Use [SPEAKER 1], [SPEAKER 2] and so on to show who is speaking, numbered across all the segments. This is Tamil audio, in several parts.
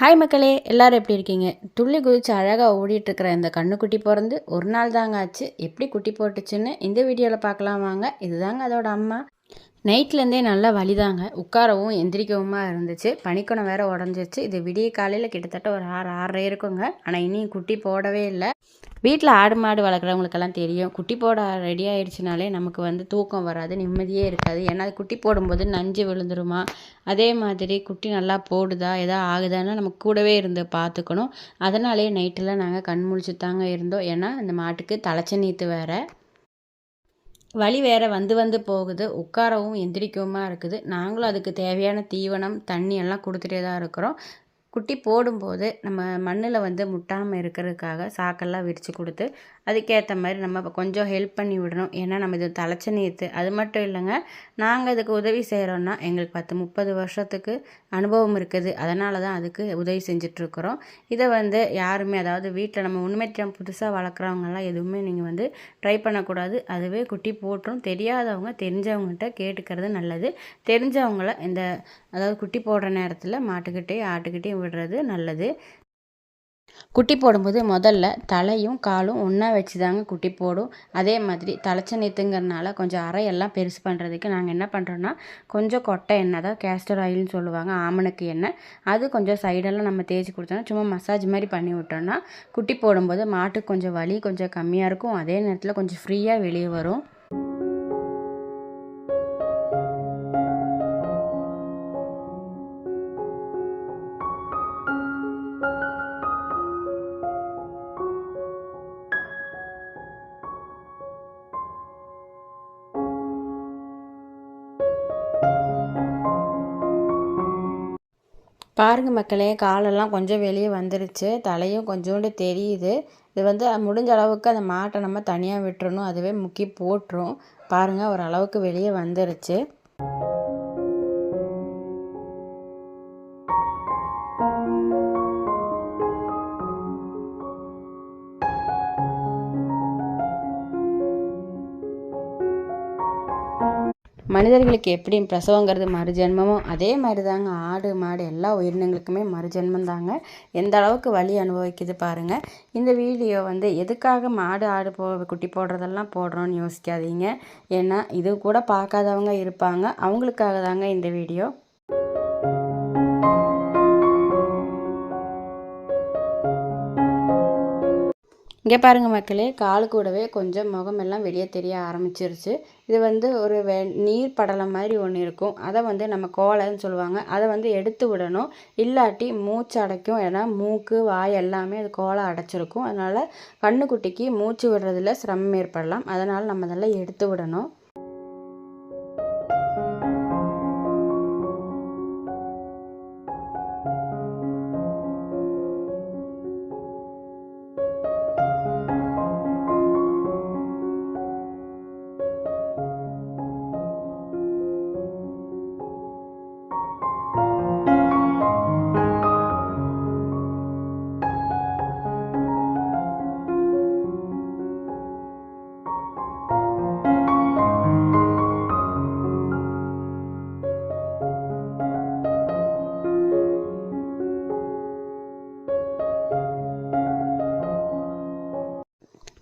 [SPEAKER 1] ஹாய் மக்களே எல்லோரும் எப்படி இருக்கீங்க? துள்ளி குதிச்சு அழகாக ஓடிட்டுருக்கிற இந்த கண்ணுக்குட்டி பிறந்து ஒரு நாள் தாங்க ஆச்சு. எப்படி குட்டி போட்டுச்சுன்னு இந்த வீடியோவில் பார்க்கலாம் வாங்க. இதுதாங்க அதோட அம்மா. நைட்லேருந்தே நல்லா வலிதாங்க. உட்காரவும் எந்திரிக்கவுமா இருந்துச்சு. பனிக்கணம் வேற உடஞ்சிருச்சு. இது விடிய காலையில் கிட்டத்தட்ட ஒரு ஆறு ஆறரை இருக்குங்க. ஆனால் இனியும் குட்டி போடவே இல்லை. வீட்டில் ஆடு மாடு வளர்க்குறவங்களுக்கெல்லாம் தெரியும். குட்டி போட ரெடி ஆயிடுச்சுனாலே நமக்கு வந்து தூக்கம் வராது நிம்மதியே இருக்காது. ஏன்னா அது குட்டி போடும்போது நஞ்சு விழுந்துருமா? அதே மாதிரி குட்டி நல்லா போடுதா? எதா ஆகுதான்னு நம்ம கூடவே இருந்து பார்த்துக்கணும் அதனாலேயே நைட்டில் நாங்கள் கண் முழிச்சு தாங்க இருந்தோம். ஏன்னா இந்த மாட்டுக்கு தலைச்ச நீத்து வேறு. வலி வேற வந்து வந்து போகுது. உட்காரவும் எந்திரிக்கவுமா இருக்குது. நாங்களும் அதுக்கு தேவையான தீவனம் தண்ணி எல்லாம் கொடுத்துட்டே தான் இருக்கிறோம். குட்டி போடும்போது நம்ம மண்ணில் வந்து முட்டாமல் இருக்கிறதுக்காக சாக்கெல்லாம் விரித்து கொடுத்து அதுக்கேற்ற மாதிரி நம்ம கொஞ்சம் ஹெல்ப் பண்ணி விடணும். ஏன்னா நம்ம இது தலைச்ச நீத்து. அது மட்டும் இல்லைங்க நாங்கள் இதுக்கு உதவி செய்கிறோன்னா எங்களுக்கு பத்து முப்பது வருஷத்துக்கு அனுபவம் இருக்குது. அதனால தான் அதுக்கு உதவி செஞ்சிட்ருக்குறோம். இதை வந்து யாருமே அதாவது வீட்டில் நம்ம உண்மைத்தியம் புதுசாக வளர்க்குறவங்கெல்லாம் எதுவுமே நீங்கள் வந்து ட்ரை பண்ணக்கூடாது. அதுவே குட்டி போட்டுரும் தெரியாதவங்க தெரிஞ்சவங்ககிட்ட கேட்டுக்கிறது நல்லது. தெரிஞ்சவங்கள இந்த அதாவது குட்டி போடுற நேரத்தில் மாட்டுக்கிட்டே ஆட்டுக்கிட்டேயும் விடுறது நல்லது. குட்டி போடும்போது முதல்ல தலையும் காலும் ஒன்றா வச்சு தாங்க குட்டி போடும். அதே மாதிரி தலைச்ச நீத்துங்கிறனால கொஞ்சம் அறையெல்லாம் பெருசு பண்ணுறதுக்கு நாங்கள் என்ன பண்ணுறோன்னா கொஞ்சம் கொட்டை எண்ணெய் தான் கேஸ்டர் ஆயில்னு சொல்லுவாங்க ஆமணக்கு எண்ணெய். அது கொஞ்சம் சைடெல்லாம் நம்ம தேய்ச்சி கொடுத்தோன்னா சும்மா மசாஜ் மாதிரி பண்ணி விட்டோம்னா குட்டி போடும்போது மாட்டுக்கு கொஞ்சம் வலி கொஞ்சம் கம்மியாக இருக்கும். அதே நேரத்தில் கொஞ்சம் ஃப்ரீயாக வெளியே வரும். பாருங்கள் மக்களே காலெல்லாம் கொஞ்சம் வெளியே வந்துருச்சு. தலையும் கொஞ்சோண்டு தெரியுது. இது வந்து முடிஞ்ச அளவுக்கு அந்த மாட்டை நம்ம தனியாக விட்டுறணும். அதுவே முக்கி போட்டுரும். பாருங்கள் ஓரளவுக்கு வெளியே வந்துருச்சு. மனிதர்களுக்கு எப்படி பிரசவங்கிறது மறுஜென்மமோ அதே மாதிரி தாங்க ஆடு மாடு எல்லா உயிரினங்களுக்குமே மறுஜென்மம் தாங்க எந்த அளவுக்கு வலி அனுபவிக்குது பாருங்கள் இந்த வீடியோ வந்து எதுக்காக மாடு ஆடு போ குட்டி போடுறதெல்லாம் போடுறோன்னு யோசிக்காதீங்க. ஏன்னா இது கூட பார்க்காதவங்க இருப்பாங்க. அவங்களுக்காக தாங்க இந்த வீடியோ. இங்கே பாருங்கள் மக்களே கால் கூடவே கொஞ்சம் முகமெல்லாம் வெளியே தெரிய ஆரம்பிச்சிருச்சு. இது வந்து ஒரு வெ நீர் படலம் மாதிரி ஒன்று இருக்கும். அதை வந்து நம்ம கோலைன்னு சொல்லுவாங்க. அதை வந்து எடுத்து விடணும். இல்லாட்டி மூச்சு அடைக்கும். ஏன்னா மூக்கு வாய் எல்லாமே அது கோலை அடைச்சிருக்கும். அதனால் கண்ணுக்குட்டிக்கு மூச்சு விடுறதுல சிரமம் ஏற்படலாம். அதனால் நம்ம அதெல்லாம் எடுத்து விடணும்.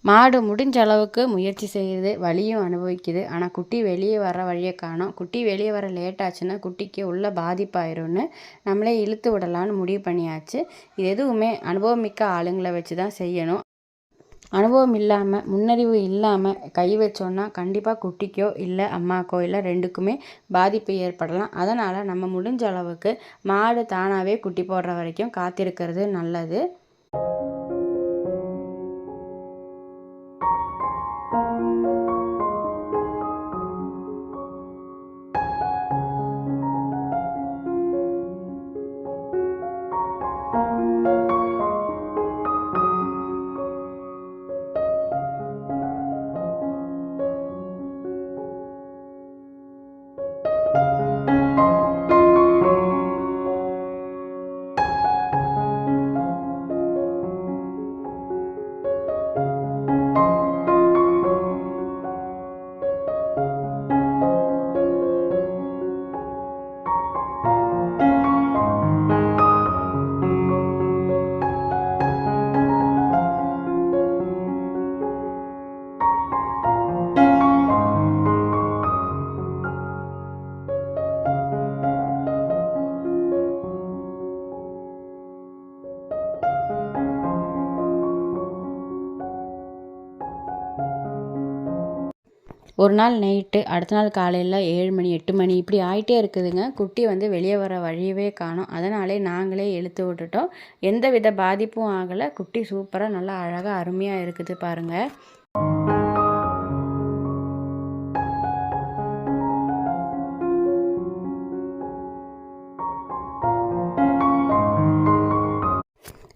[SPEAKER 1] மாடு முடிஞ்ச அளவுக்கு முயற்சி செய்யுது வலியும் அனுபவிக்குது. ஆனால் குட்டி வெளியே வர வழியை காணும். குட்டி வெளியே வர லேட் ஆச்சுன்னா குட்டிக்கு உள்ள பாதிப்பாயிரும்னு நம்மளே இழுத்து விடலான்னு முடிவு பண்ணியாச்சு. இது எதுவுமே அனுபவமிக்க ஆளுங்களை வச்சு தான் செய்யணும். அனுபவம் இல்லாமல் முன்னறிவு இல்லாமல் கை வச்சோன்னா கண்டிப்பாக குட்டிக்கோ இல்லை அம்மாக்கோ இல்லை ரெண்டுக்குமே பாதிப்பு ஏற்படலாம். அதனால் நம்ம முடிஞ்ச அளவுக்கு மாடு தானாகவே குட்டி போடுற வரைக்கும் காத்திருக்கிறது நல்லது. ஒரு நாள் நைட்டு அடுத்த நாள் காலையில் ஏழு மணி எட்டு மணி இப்படி ஆகிட்டே இருக்குதுங்க. குட்டி வந்து வெளியே வர வழியவே காணும். அதனாலே நாங்களே இழுத்து விட்டுட்டோம். எந்த வித பாதிப்பும் ஆகலை. குட்டி சூப்பராக நல்லா அழகாக அருமையாக இருக்குது பாருங்கள்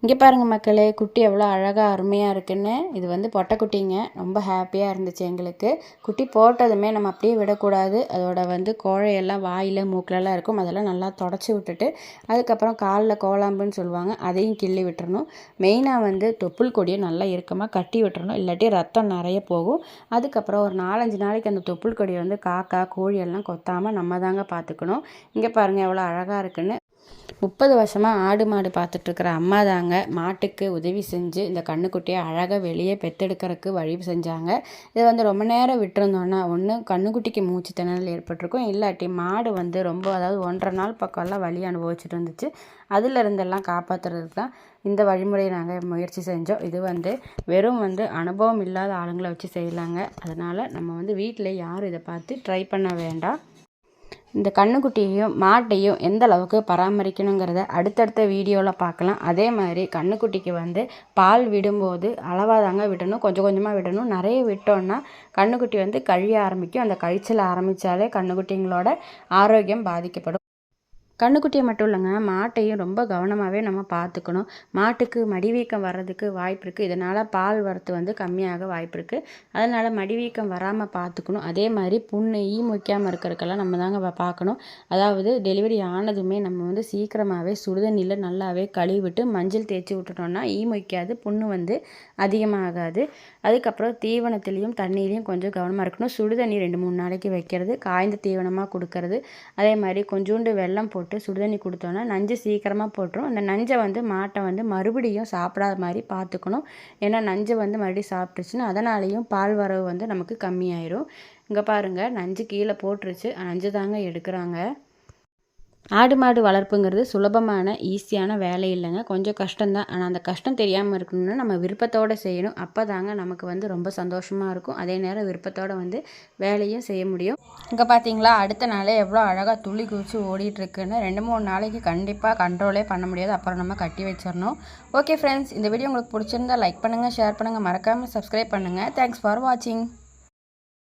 [SPEAKER 1] இங்கே பாருங்கள் மக்களே குட்டி எவ்வளோ அழகாக அருமையாக இருக்குன்னு. இது வந்து பொட்டைக்குட்டிங்க ரொம்ப ஹாப்பியாக இருந்துச்சு எங்களுக்கு. குட்டி போட்டதுமே நம்ம அப்படியே விடக்கூடாது. அதோட வந்து கோழையெல்லாம் வாயில் மூக்கிலலாம் இருக்கும். அதெல்லாம் நல்லா தொடச்சி விட்டுட்டு அதுக்கப்புறம் காலில் கோலாம்புன்னு சொல்லுவாங்க அதையும் கிள்ளி விட்டுறணும். மெயினாக வந்து தொப்புள் கொடியை நல்லா இறுக்கமாக கட்டி விட்டுறணும். இல்லாட்டி ரத்தம் நிறைய போகும். அதுக்கப்புறம் ஒரு நாலஞ்சு நாளைக்கு அந்த தொப்புள் கொடியை வந்து காக்கா கோழியெல்லாம் கொத்தாமல் நம்ம தாங்க பார்த்துக்கணும் இங்கே பாருங்கள் எவ்வளோ அழகாக இருக்குன்னு. முப்பது வருஷமாக ஆடு மாடு பார்த்துட்ருக்குற அம்மா தாங்க. மாட்டுக்கு உதவி செஞ்சு இந்த கண்ணுக்குட்டியை அழகாக வெளியே பெத்தெடுக்கிறதுக்கு வழி செஞ்சாங்க. இதை வந்து ரொம்ப நேரம் விட்டுருந்தோன்னா ஒன்று கண்ணுக்குட்டிக்கு மூச்சு திணறல் ஏற்பட்டிருக்கும். இல்லாட்டி மாடு வந்து ரொம்ப அதாவது ஒன்றரை நாள் பக்கம்லாம் வழி அனுபவிச்சுட்டு இருந்துச்சு. அதில் இருந்தெல்லாம் காப்பாற்றுறதுக்கு தான் இந்த வழிமுறையை நாங்கள் முயற்சி செஞ்சோம். இது வந்து வெறும் வந்து அனுபவம் இல்லாத ஆளுங்களை வச்சு செய்யலாங்க. அதனால் நம்ம வந்து வீட்டில் யாரும் இதை பார்த்து ட்ரை பண்ண வேண்டாம். இந்த கண்ணுக்குட்டியையும் மாட்டையும் எந்த அளவுக்கு பராமரிக்கணுங்கிறத அடுத்தடுத்த வீடியோவில் பார்க்கலாம் அதே மாதிரி கண்ணுக்குட்டிக்கு வந்து பால் விடும்போது அளவாக தாங்க விடணும் கொஞ்சம் கொஞ்சமாக விடணும். நிறைய விட்டோன்னா கண்ணுக்குட்டி வந்து கழிய ஆரம்பிக்கும். அந்த கழிச்சல் ஆரம்பித்தாலே கண்ணுக்குட்டிங்களோட ஆரோக்கியம் பாதிக்கப்படும். கண்ணுக்குட்டியை மட்டும் இல்லைங்க மாட்டையும் ரொம்ப கவனமாகவே நம்ம பார்த்துக்கணும். மாட்டுக்கு மடிவீக்கம் வர்றதுக்கு வாய்ப்பு இருக்குது இதனால் பால் வரத்து வந்து கம்மியாக வாய்ப்பு இருக்குது அதனால் மடிவீக்கம் வராமல் பார்த்துக்கணும். அதே மாதிரி புண்ணு ஈ மொய்க்காமல் இருக்கிறதுக்கெல்லாம் நம்ம தாங்க பார்க்கணும். அதாவது டெலிவரி ஆனதுமே நம்ம வந்து சீக்கிரமாகவே சுடுதண்ணியில் நல்லாவே கழுவிட்டு மஞ்சள் தேய்ச்சி விட்டுட்டோம்னா ஈ மொய்க்காது புண்ணு வந்து அதிகமாகாது. அதுக்கப்புறம் தீவனத்துலேயும் தண்ணியிலையும் கொஞ்சம் கவனமாக இருக்கணும். சுடுதண்ணி ரெண்டு மூணு நாளைக்கு வைக்கிறது காய்ந்த தீவனமாக கொடுக்கறது. அதே மாதிரி கொஞ்சோண்டு வெள்ளம் போட்டு போட்டு சுடுதண்ணி கொடுத்தோன்னா நஞ்சு சீக்கிரமாக போட்டுரும். அந்த நஞ்சை வந்து மாட்டை வந்து மறுபடியும் சாப்பிடாத மாதிரி பார்த்துக்கணும். ஏன்னா நஞ்சை வந்து மறுபடியும் சாப்பிட்டுச்சுன்னா அதனாலேயும் பால் வரவு வந்து நமக்கு கம்மியாயிரும். இங்கே பாருங்கள் நஞ்சு கீழே போட்டுருச்சு. நஞ்சு தாங்க எடுக்கிறாங்க. ஆடு மாடு வளர்ப்புங்கிறது சுலபமான ஈஸியான வேலை இல்லைங்க. கொஞ்சம் கஷ்டம்தான். ஆனால் அந்த கஷ்டம் தெரியாமல் இருக்கணும்னா நம்ம விருப்பத்தோடு செய்யணும். அப்போ தாங்க நமக்கு வந்து ரொம்ப சந்தோஷமாக இருக்கும். அதே நேரம் விருப்பத்தோடு வந்து வேலையும் செய்ய முடியும். இங்கே பார்த்தீங்களா அடுத்த நாளே எவ்வளோ அழகாக துளி குதிச்சு ஓடிட்டுருக்குன்னு ரெண்டு மூணு நாளைக்கு கண்டிப்பாக கண்ட்ரோலே பண்ண முடியாது. அப்புறம் நம்ம கட்டி வச்சிடணும். ஓகே ஃப்ரெண்ட்ஸ் இந்த வீடியோ உங்களுக்கு பிடிச்சிருந்தா லைக் பண்ணுங்கள் ஷேர் பண்ணுங்கள் மறக்காமல் சப்ஸ்கிரைப் பண்ணுங்கள் தேங்க்ஸ் ஃபார் வாட்சிங்